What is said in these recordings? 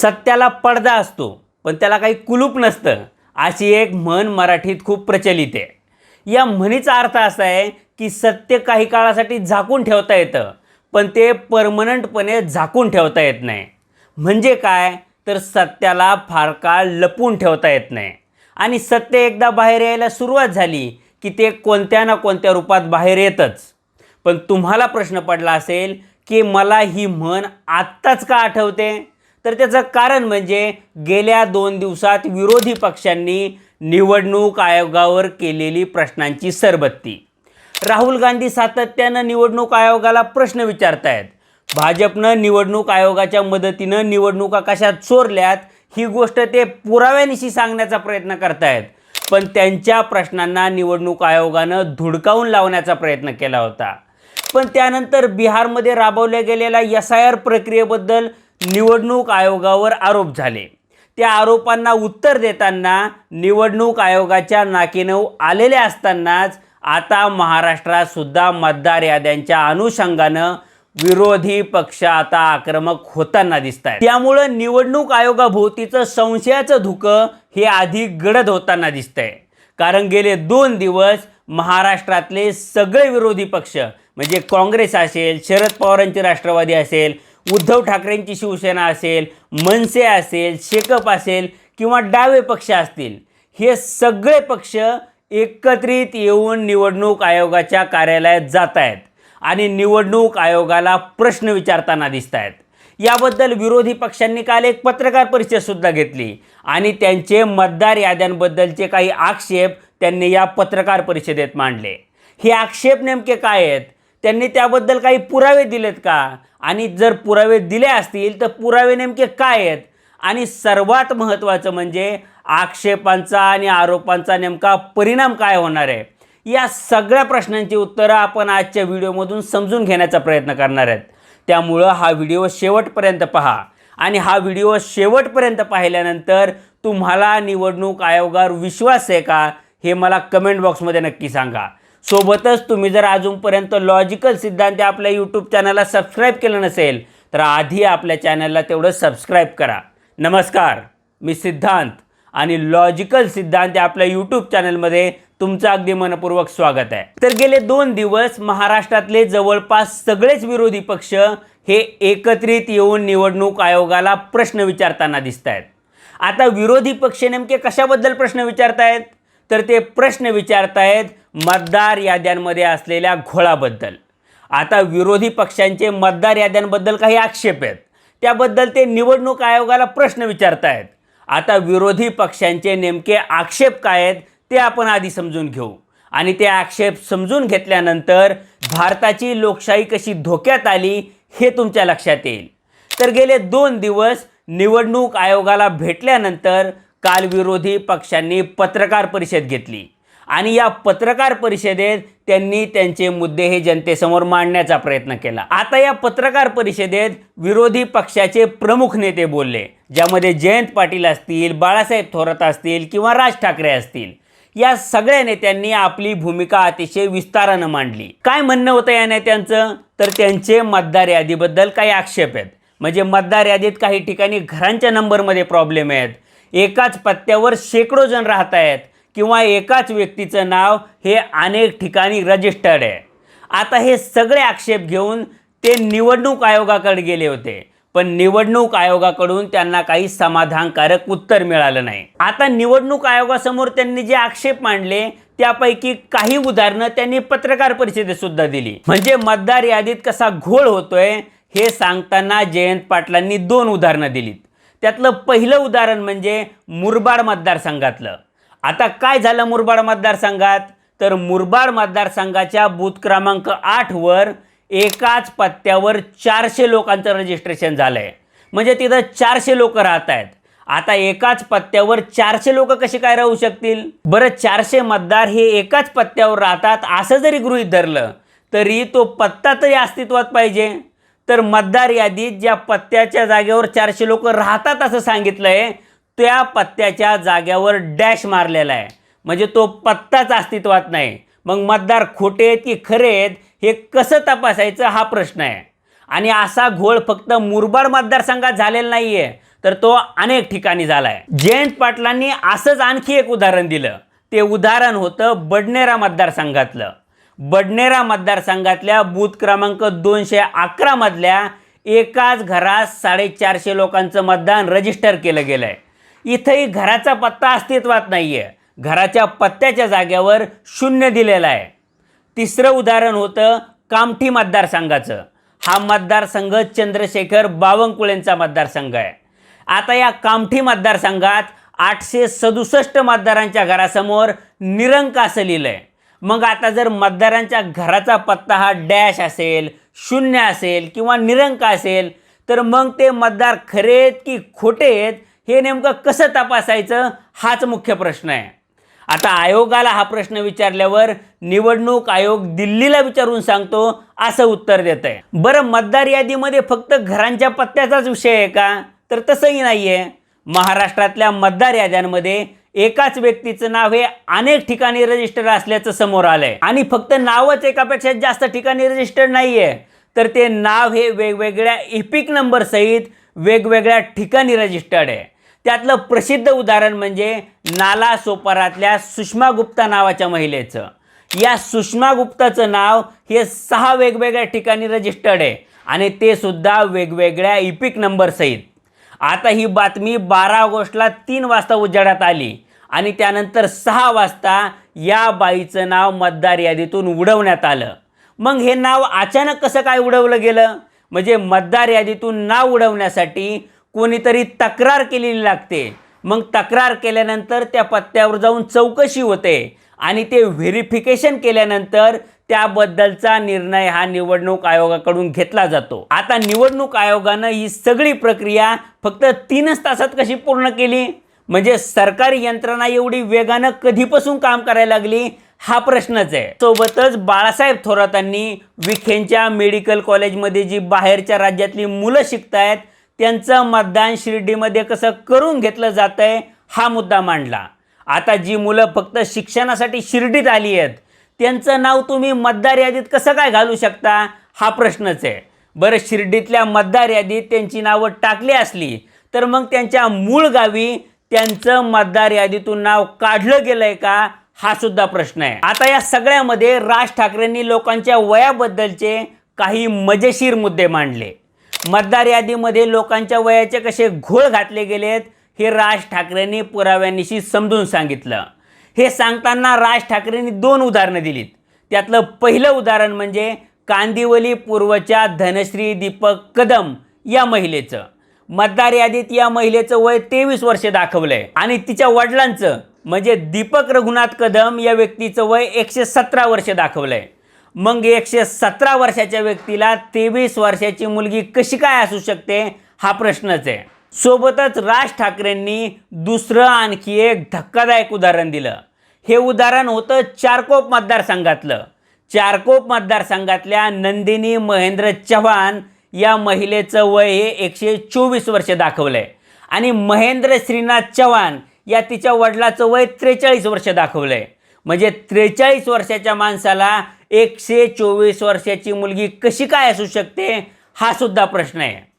सत्याला पडदा असतो पण त्याला काही कुलूप नसतं. अशी एक म्हण मराठीत खूप प्रचलित आहे. या म्हणीचा अर्थ असा आहे की सत्य काही काळासाठी झाकून ठेवता येतं पण ते परमनंटपणे झाकून ठेवता येत नाही. म्हणजे काय? तर सत्याला फार काळ लपून ठेवता येत नाही. आणि सत्य एकदा बाहेर यायला सुरुवात झाली की ते कोणत्या ना कोणत्या रूपात बाहेर येतच. पण तुम्हाला प्रश्न पडला असेल की मला ही म्हण आत्ताच का आठवते? तर त्याचं कारण म्हणजे गेल्या दोन दिवसात विरोधी पक्षांनी निवडणूक आयोगावर केलेली प्रश्नांची सरबत्ती. राहुल गांधी सातत्यानं निवडणूक आयोगाला प्रश्न विचारतायत. भाजपनं निवडणूक आयोगाच्या मदतीनं निवडणुका कशा चोरल्यात ही गोष्ट ते पुराव्यानिशी सांगण्याचा प्रयत्न करतायत. पण त्यांच्या प्रश्नांना निवडणूक आयोगानं धुडकावून लावण्याचा प्रयत्न केला होता. पण त्यानंतर बिहारमध्ये राबवल्या गेलेल्या एस आय आर प्रक्रियेबद्दल निवडणूक आयोगावर आरोप झाले. त्या आरोपांना उत्तर देताना निवडणूक आयोगाच्या नाकेनऊ आलेले असतानाच आता महाराष्ट्रात सुद्धा मतदार याद्यांच्या अनुषंगानं विरोधी पक्ष आता आक्रमक होताना दिसत आहेत त्यामुळं निवडणूक आयोगाभोवतीचं संशयाचं धुकं हे अधिक गडद होताना दिसतंय. कारण गेले दोन दिवस महाराष्ट्रातले सगळे विरोधी पक्ष म्हणजे काँग्रेस असेल शरद पवारांची राष्ट्रवादी असेल उद्धव ठाकरेंची शिवसेना असेल मनसे असेल शेकप असेल किंवा डावे पक्ष असतील हे सगळे पक्ष एकत्रित येऊन निवडणूक आयोगाच्या कार्यालयात जात आहेत आणि निवडणूक आयोगाला प्रश्न विचारताना दिसत आहेत याबद्दल विरोधी पक्षांनी काल एक पत्रकार परिषदसुद्धा घेतली आणि त्यांचे मतदार याद्यांबद्दलचे काही आक्षेप त्यांनी या पत्रकार परिषदेत मांडले. हे आक्षेप नेमके काय आहेत? त्यांनी त्याबद्दल काही पुरावे दिलेत का? आणि जर पुरावे दिले असतील तर पुरावे नेमके काय आहेत? आणि सर्वात महत्त्वाचं म्हणजे आक्षेपांचा आणि आरोपांचा नेमका परिणाम काय होणार आहे? या सगळ्या प्रश्नांची उत्तरं आपण आजच्या व्हिडिओमधून समजून घेण्याचा प्रयत्न करणार आहेत. त्यामुळं हा व्हिडिओ शेवटपर्यंत पहा. आणि हा व्हिडिओ शेवटपर्यंत पाहिल्यानंतर तुम्हाला निवडणूक आयोगावर विश्वास आहे का हे मला कमेंट बॉक्समध्ये नक्की सांगा. सोबतच तुम्ही जर अजूनपर्यंत लॉजिकल सिद्धांत आपल्या यूट्यूब चॅनलला सबस्क्राईब केलं नसेल तर आधी आपल्या चॅनलला तेवढं सबस्क्राईब करा. नमस्कार मी सिद्धांत आणि लॉजिकल सिद्धांत आपल्या यूट्यूब चॅनलमध्ये तुमचं अगदी मनपूर्वक स्वागत आहे. तर गेले दोन दिवस महाराष्ट्रातले जवळपास सगळेच विरोधी पक्ष हे एकत्रित येऊन निवडणूक आयोगाला प्रश्न विचारताना दिसत आहेत आता विरोधी पक्ष नेमके कशाबद्दल प्रश्न विचारतायत? तर ते प्रश्न विचारतायत मतदार याद्यांमध्ये असलेल्या घोळाबद्दल. आता विरोधी पक्षांचे मतदार याद्यांबद्दल काही आक्षेप आहेत. त्याबद्दल ते निवडणूक आयोगाला प्रश्न विचारतायत. आता विरोधी पक्षांचे नेमके आक्षेप काय आहेत ते आपण आधी समजून घेऊ. आणि ते आक्षेप समजून घेतल्यानंतर भारताची लोकशाही कशी धोक्यात आली हे तुमच्या लक्षात येईल. तर गेले दोन दिवस निवडणूक आयोगाला भेटल्यानंतर काल विरोधी पक्षांनी पत्रकार परिषद घेतली. आणि या पत्रकार परिषदेत त्यांनी त्यांचे मुद्दे हे जनतेसमोर मांडण्याचा प्रयत्न केला. आता या पत्रकार परिषदेत विरोधी पक्षाचे प्रमुख नेते बोलले ज्यामध्ये जयंत पाटील असतील बाळासाहेब थोरात असतील किंवा राज ठाकरे असतील. या सगळ्या नेत्यांनी आपली भूमिका अतिशय विस्तारानं मांडली. काय म्हणणं होतं या नेत्यांचं? तर त्यांचे मतदार यादीबद्दल काही आक्षेप आहेत. म्हणजे मतदार यादीत काही ठिकाणी घरांच्या नंबरमध्ये प्रॉब्लेम आहेत. एकाच पत्त्यावर शेकडो जण राहत आहेत किंवा एकाच व्यक्तीचं नाव हे अनेक ठिकाणी रजिस्टर्ड आहे. आता हे सगळे आक्षेप घेऊन ते निवडणूक आयोगाकडे गेले होते. पण निवडणूक आयोगाकडून त्यांना काही समाधानकारक उत्तर मिळालं नाही. आता निवडणूक आयोगासमोर त्यांनी जे आक्षेप मांडले त्यापैकी काही उदाहरणं त्यांनी पत्रकार परिषदेत सुद्धा दिली. म्हणजे मतदार यादीत कसा घोळ होतोय हे सांगताना जयंत पाटलांनी दोन उदाहरणं दिलीत. त्यातलं पहिलं उदाहरण म्हणजे मुरबाड मतदारसंघातलं. आता काय झालं मुरबाड मतदारसंघात? तर मुरबाड मतदारसंघाच्या बूथ क्रमांक आठवर एकाच पत्त्यावर चारशे लोकांचं रजिस्ट्रेशन झालं आहे म्हणजे तिथं चारशे लोक राहत आहेत आता एकाच पत्त्यावर चारशे लोक कसे काय राहू शकतील? बरं चारशे मतदार हे एकाच पत्त्यावर राहतात असं जरी गृहीत धरलं तरी तो पत्ता तरी अस्तित्वात पाहिजे. तर मतदार यादीत ज्या पत्त्याच्या जागेवर चारशे लोक राहतात असं सांगितलं आहे त्या पत्त्याच्या जाग्यावर डॅश मारलेला आहे. म्हणजे तो पत्ताच अस्तित्वात नाही. मग मतदार खोटे आहेत की खरे आहेत हे कसं तपासायचं हा प्रश्न आहे. आणि असा घोळ फक्त मुरबाड मतदारसंघात झालेला नाही आहे तर तो अनेक ठिकाणी झाला आहे जयंत पाटलांनी असंच आणखी एक उदाहरण दिलं. ते उदाहरण होतं बडनेरा मतदारसंघातलं. बडनेरा मतदारसंघातल्या बूथ क्रमांक दोनशे अकरामधल्या एकाच घरात साडेचारशे लोकांचं मतदान रजिस्टर केलं गेलं आहे इथंही घराचा पत्ता अस्तित्वात नाही आहे घराच्या पत्त्याच्या जाग्यावर शून्य दिलेलं आहे. तिसरं उदाहरण होतं कामठी मतदारसंघाचं. हा मतदारसंघ चंद्रशेखर बावनकुळेंचा मतदारसंघ आहे. आता या कामठी मतदारसंघात आठशे सदुसष्ट मतदारांच्या घरासमोर निरंक असं लिहिलं आहे मग आता जर मतदारांच्या घराचा पत्ता हा डॅश असेल शून्य असेल किंवा निरंक असेल तर मग ते मतदार खरे आहेत की खोटे आहेत हे नेमकं कसं तपासायचं हाच मुख्य प्रश्न आहे. आता आयोगाला हा प्रश्न विचारल्यावर निवडणूक आयोग दिल्लीला विचारून सांगतो असं उत्तर देत आहे बरं मतदार यादीमध्ये फक्त घरांच्या पत्त्याचाच विषय आहे का? तर तसंही नाही आहे महाराष्ट्रातल्या मतदार याद्यांमध्ये एकाच व्यक्तीचं नाव हे अनेक ठिकाणी रजिस्टर असल्याचं समोर आलंय. आणि फक्त नावच एकापेक्षा जास्त ठिकाणी रजिस्टर्ड नाही आहे तर ते नाव हे वेगवेगळ्या इपिक नंबर सहित वेगवेगळ्या ठिकाणी रजिस्टर्ड आहे. त्यातलं प्रसिद्ध उदाहरण म्हणजे नाला सोपारातल्या सुषमा गुप्ता नावाच्या महिलेचं. या सुषमा गुप्ताचं नाव हे सहा वेगवेगळ्या ठिकाणी रजिस्टर्ड आहे. आणि ते सुद्धा वेगवेगळ्या इपिक नंबर सहित. आता ही बातमी बारा ऑगस्टला तीन वाजता उजाडात आली. आणि त्यानंतर सहा वाजता या बाईचं नाव मतदार यादीतून उडवण्यात आलं. मग हे नाव अचानक कसं काय उडवलं गेलं? म्हणजे मतदार यादीतून नाव उडवण्यासाठी कोणीतरी तक्रार केलेली लागते. मग तक्रार केल्यानंतर त्या पत्त्यावर जाऊन चौकशी होते. आणि ते व्हेरिफिकेशन केल्यानंतर त्याबद्दलचा निर्णय हा निवडणूक आयोगाकडून घेतला जातो. आता निवडणूक आयोगानं ही सगळी प्रक्रिया फक्त तीनच तासात कशी पूर्ण केली? म्हणजे सरकारी यंत्रणा एवढी वेगानं कधीपासून काम करायला लागली? हा प्रश्नच आहे. सोबतच बाळासाहेब थोरातांनी विखेंच्या मेडिकल कॉलेजमध्ये जी बाहेरच्या राज्यातली मुलं शिकतायत त्यांचं मतदान शिर्डीमध्ये कसं करून घेतलं जात आहे हा मुद्दा मांडला. आता जी मुलं फक्त शिक्षणासाठी शिर्डीत आली आहेत त्यांचं नाव तुम्ही मतदार यादीत कसं काय घालू शकता? हा प्रश्नच आहे. बरं शिर्डीतल्या मतदार यादीत त्यांची नावं टाकली असली तर मग त्यांच्या मूळ गावी त्यांचं मतदार यादीतून नाव काढलं गेलंय का? हा सुद्धा प्रश्न आहे. आता या सगळ्यामध्ये राज ठाकरेंनी लोकांच्या वयाबद्दलचे काही मजेशीर मुद्दे मांडले. मतदार यादीमध्ये लोकांच्या वयाचे कसे घोळ घातले गेलेत हे राज ठाकरेंनी पुराव्यानिशी समजून सांगितलं. हे सांगताना राज ठाकरेंनी दोन उदाहरणं दिलीत. त्यातलं पहिलं उदाहरण म्हणजे कांदिवली पूर्वच्या धनश्री दीपक कदम या महिलेचं. मतदार यादीत या महिलेचं वय तेवीस वर्ष आहे आणि तिच्या वडिलांचं म्हणजे दीपक रघुनाथ कदम या व्यक्तीचं वय एकशे सतरा वर्ष आहे मग एकशे सतरा वर्षाच्या व्यक्तीला तेवीस वर्षाची मुलगी कशी काय असू शकते? हा प्रश्नच आहे. सोबतच राज ठाकरेंनी दुसरं आणखी एक धक्कादायक उदाहरण दिलं. हे उदाहरण होतं चारकोप मतदारसंघातलं. चारकोप मतदारसंघातल्या नंदिनी महेंद्र चव्हाण या महिलेचं वय हे एकशे चोवीस वर्ष दाखवलंय. आणि महेंद्र श्रीनाथ चव्हाण या तिच्या वडिलाचं वय त्रेचाळीस वर्ष दाखवलंय. म्हणजे त्रेचाळीस वर्षाच्या माणसाला एकशे चोवीस वर्षाची मुलगी कशी काय असू शकते हा सुद्धा प्रश्न आहे.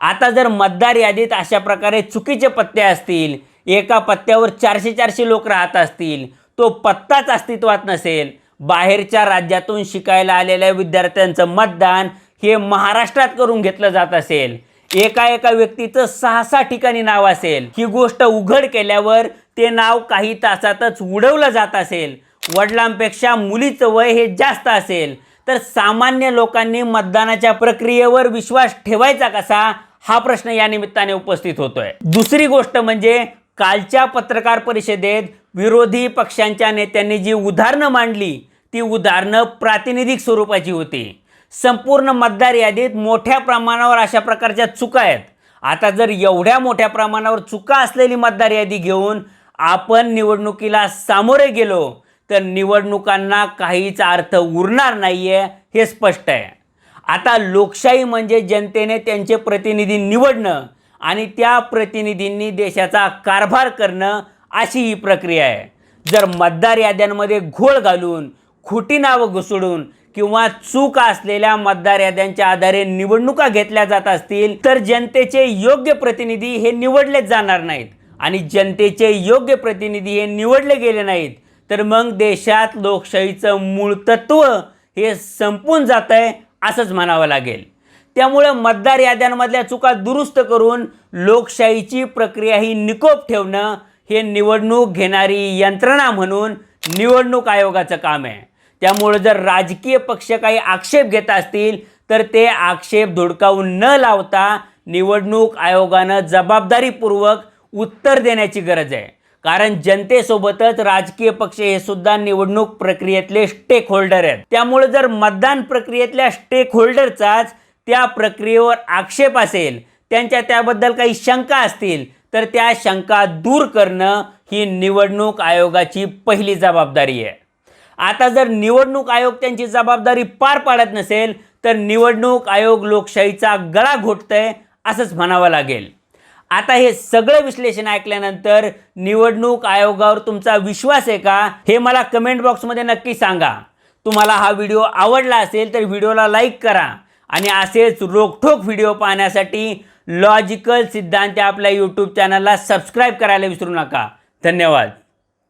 आता जर मतदार यादीत अशा प्रकारे चुकीचे पत्ते असतील एका पत्त्यावर चारशे चारशे लोक राहत असतील तो पत्ताच अस्तित्वात नसेल बाहेरच्या राज्यातून शिकायला आलेल्या विद्यार्थ्यांचं मतदान हे महाराष्ट्रात करून घेतलं जात असेल. एका एका व्यक्तीचं सहा सहा ठिकाणी नाव असेल. ही गोष्ट उघड केल्यावर ते नाव काही तासातच उडवलं जात असेल. वडिलांपेक्षा मुलीचं वय हे जास्त असेल. तर सामान्य लोकांनी मतदानाच्या प्रक्रियेवर विश्वास ठेवायचा कसा? हा प्रश्न या निमित्ताने उपस्थित होतोय. दुसरी गोष्ट म्हणजे कालच्या पत्रकार परिषदेत विरोधी पक्षांच्या नेत्यांनी जी उदाहरणं मांडली ती उदाहरणं प्रातिनिधिक स्वरूपाची होती. संपूर्ण मतदार यादीत मोठ्या प्रमाणावर अशा प्रकारच्या चुका आहेत. आता जर एवढ्या मोठ्या प्रमाणावर चुका असलेली मतदार यादी घेऊन आपण निवडणुकीला सामोरे गेलो तर निवडणुकांना काहीच अर्थ उरणार नाही आहे हे स्पष्ट आहे. आता लोकशाही म्हणजे जनतेने त्यांचे प्रतिनिधी निवडणं आणि त्या प्रतिनिधींनी देशाचा कारभार करणं अशी ही प्रक्रिया आहे. जर मतदार याद्यांमध्ये घोळ घालून खोटी नावं घुसडून किंवा चूक असलेल्या मतदार याद्यांच्या आधारे निवडणुका घेतल्या जात असतील तर जनतेचे योग्य प्रतिनिधी हे निवडलेच जाणार नाहीत. आणि जनतेचे योग्य प्रतिनिधी हे निवडले गेले नाहीत तर मग देशात लोकशाहीचं मूळ तत्व हे संपून जात आहे असंच म्हणावं लागेल. त्यामुळं मतदार याद्यांमधल्या चुका दुरुस्त करून लोकशाहीची प्रक्रिया ही निकोप ठेवणं हे निवडणूक घेणारी यंत्रणा म्हणून निवडणूक आयोगाचं काम आहे. त्यामुळं जर राजकीय पक्ष काही आक्षेप घेत असतील तर ते आक्षेप धुडकावून न लावता निवडणूक आयोगानं जबाबदारीपूर्वक उत्तर देण्याची गरज आहे. कारण जनतेसोबतच राजकीय पक्ष हे सुद्धा निवडणूक प्रक्रियेतले स्टेक होल्डर आहेत. त्यामुळे जर मतदान प्रक्रियेतल्या स्टेक होल्डरचाच त्या प्रक्रियेवर आक्षेप असेल त्यांच्या त्याबद्दल काही शंका असतील तर त्या शंका दूर करणं ही निवडणूक आयोगाची पहिली जबाबदारी आहे. आता जर निवडणूक आयोग त्यांची जबाबदारी पार पाडत नसेल तर निवडणूक आयोग लोकशाहीचा गळा घोटतंय असंच म्हणावं लागेल. आता हे सगळं विश्लेषण ऐकल्यानंतर निवडणूक आयोगावर तुमचा विश्वास आहे का? हे मला कमेंट बॉक्समध्ये नक्की सांगा. तुम्हाला हा व्हिडिओ आवडला असेल तर व्हिडिओला लाईक करा. आणि असेच रोखठोक व्हिडिओ पाहण्यासाठी लॉजिकल सिद्धांत आपल्या यूट्यूब चॅनलला सबस्क्राईब करायला विसरू नका. धन्यवाद.